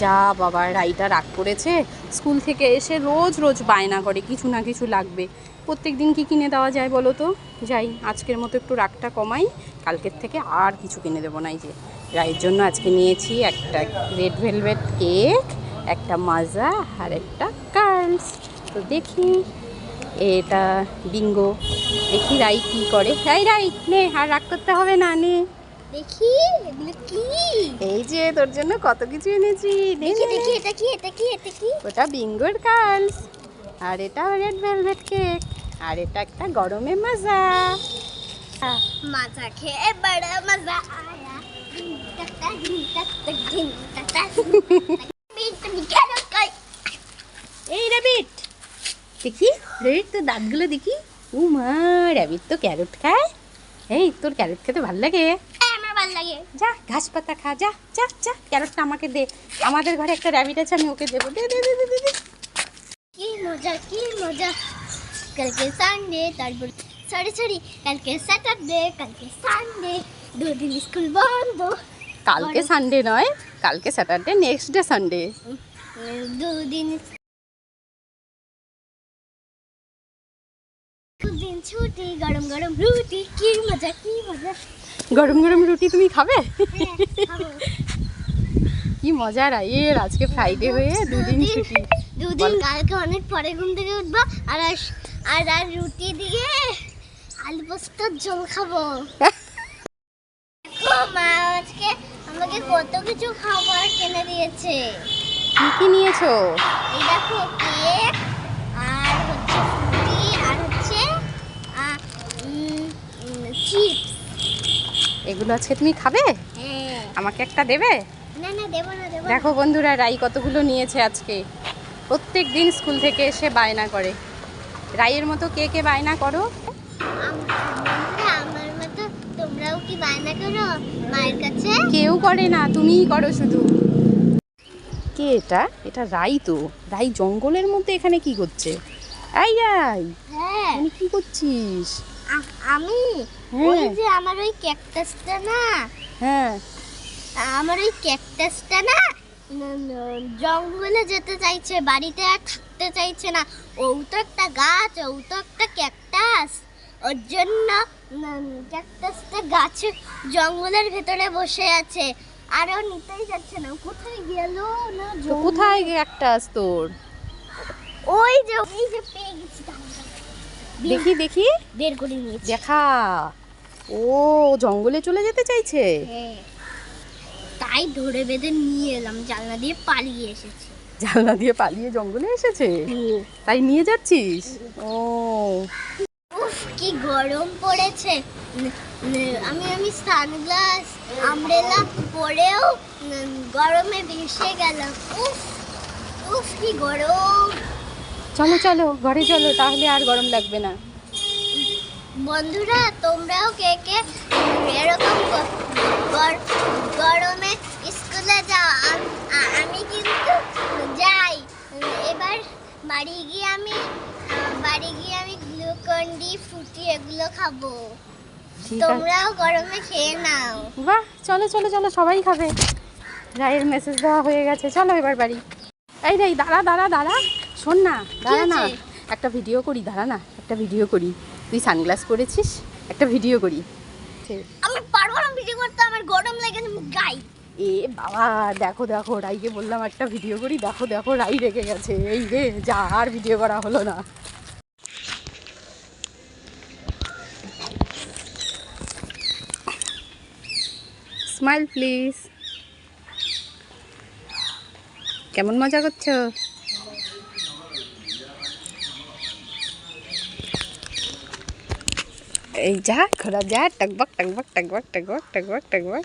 যা বাবা রাইটা রাগ করেছে। স্কুল থেকে এসে রোজ রোজ বায়না করে, কিছু না কিছু লাগবে। প্রত্যেক দিন কি কিনে দেওয়া যায় বলো তো? যাই, আজকের মতো একটু রাগটা কমাই। কালকের থেকে আর কিছু কিনে দেবো না এই যে। রায়ের জন্য আজকে নিয়েছি একটা রেড ভেলভেট কেক, একটা মাজা আর একটা কার্লস। তো দেখি, এটা বিঙ্গো। দেখি রাই কি করে। রাই রাই, নে, আর রাগ করতে হবে না, নে। দেখি এগুলো কি এই যে তোর জন্য কত কিছু এনেছি দেখি দেখি এটা কি এটা কি এটা কি ওটা বিঙ্গোর কার্লস আর এটা রেড ভেলভেট কেক আর এটা একটা গরমে মজা মজা খেয়ে বড় মজা আয়া এই র্যাবিট দেখি র্যাবিট তো দাঁতগুলো দেখি ও মা র্যাবিট তো ক্যারট খায় এই তোর ক্যারট খেতে ভালো লাগে ভালো লাগে। যা ঘাস পাতা খা যা যা যা ক্যারটটা আমাকে দে। আমাদের ঘরে একটা র্যাবিট আছে আমি ওকে দেবো। দে দে দে দে, দে কি মজা কি মজা। কালকে সানডে তারপর সরি সরি কালকে স্যাটারডে কালকে সানডে দুদিন স্কুল বন্ধ। কালকে সানডে নয় কালকে স্যাটারডে নেক্সট ডে সানডে দুদিন ছুটি গরম গরম রুটি কি মজা কি মজা। গরম গরম রুটি তুমি খাবে? হ্যাঁ, কি মজা রাইয়ের আজকে ফ্রাইডে হয়ে দুদিন ছুটি। দুদিন কালকে অনেক পরে ঘুম থেকে উঠবো আর আর আর রুটি দিয়ে আলু পোস্তর ঝোল খাব। মা আজকে আমাকে কত কিছু খাবার কিনে দিয়েছে। কি কি নিয়েছো? এই দেখো কেক আর হচ্ছে ফ্রুটি আর হচ্ছে চিপস। এগুলো আজকে তুমি খাবে? হ্যাঁ। আমাকে একটা দেবে। দেখো বন্ধুরা রাই কতগুলো নিয়েছে আজকে। প্রত্যেক দিন স্কুল থেকে এসে বায়না করে। রাইয়ের মতো কে কে বায়না করো? কেউ করে না তুমিই করো শুধু। কে এটা? এটা রাই তো। রাই জঙ্গলের মধ্যে এখানে কি করছে? আই আই। হ্যাঁ। তুমি কি করছিস? আমি। ওই যে আমার ওই ক্যাকটাসটা না? হ্যাঁ। আমার ওই ক্যাকটাসটা না? জঙ্গলে যেতে চাইছে বাড়িতে আর থাকতে চাইছে না। ও তো একটা গাছ ও তো একটা ক্যাকটাস ওর জন্য ক্যাকটাসটা গাছে জঙ্গলের ভেতরে বসে আছে। আর ও নিতেই যাচ্ছে না। কোথায় গেল না কোথায় একটা তোর? ওই যে ওই যে পেয়ে গেছি। দেখি দেখি। বের করে নিয়েছি। দেখা। ও জঙ্গলে চলে যেতে চাইছে? হ্যাঁ। তাই ধরে বেঁধে নিয়ে এলাম জানলা দিয়ে পালিয়ে এসেছি। জানলা দিয়ে পালিয়ে জঙ্গলে এসেছে? তাই নিয়ে যাচ্ছিস? ও। উফ কি গরম পড়েছে। আমি আমি সানগ্লাস আমব্রেলা পরেও গরমে ভেসে গেলাম। উফ উফ কি গরম। চলো চলো ঘরে চলো তাহলে আর গরম লাগবে না। বন্ধুরা তোমরাও কে কে এরকম গরমে স্কুলে যাও। আমি কিন্তু যাই। এবার বাড়ি গিয়ে আমি বাড়ি গিয়ে আমি গ্লুকন ডি ফুটি এগুলো খাব। তোমরাও গরমে খেয়ে নাও। বাহ চলো চলো চলো সবাই খাবে। রায়ের মেসেজ দেওয়া হয়ে গেছে। চলো এবার বাড়ি। এই রে দাঁড়া দাঁড়া দাঁড়া। শোন না দাঁড়া না। একটা ভিডিও করি দাঁড়া না। একটা ভিডিও করি। তুই সানগ্লাস পরেছিস একটা ভিডিও করি। আমি পারব না ভিডিও করতে আমার গরম লেগেছে আমি গাই। এ বাবা দেখো দেখো রাইকে বললাম একটা ভিডিও করি দেখো দেখো রাই রেগে গেছে। এই রে যা আর ভিডিও করা হলো না। স্মাইল প্লিজ কেমন মজা করছ? এই যা ঘোরা যা টকবক টকবক টকবক টকবক টকবক টকবক।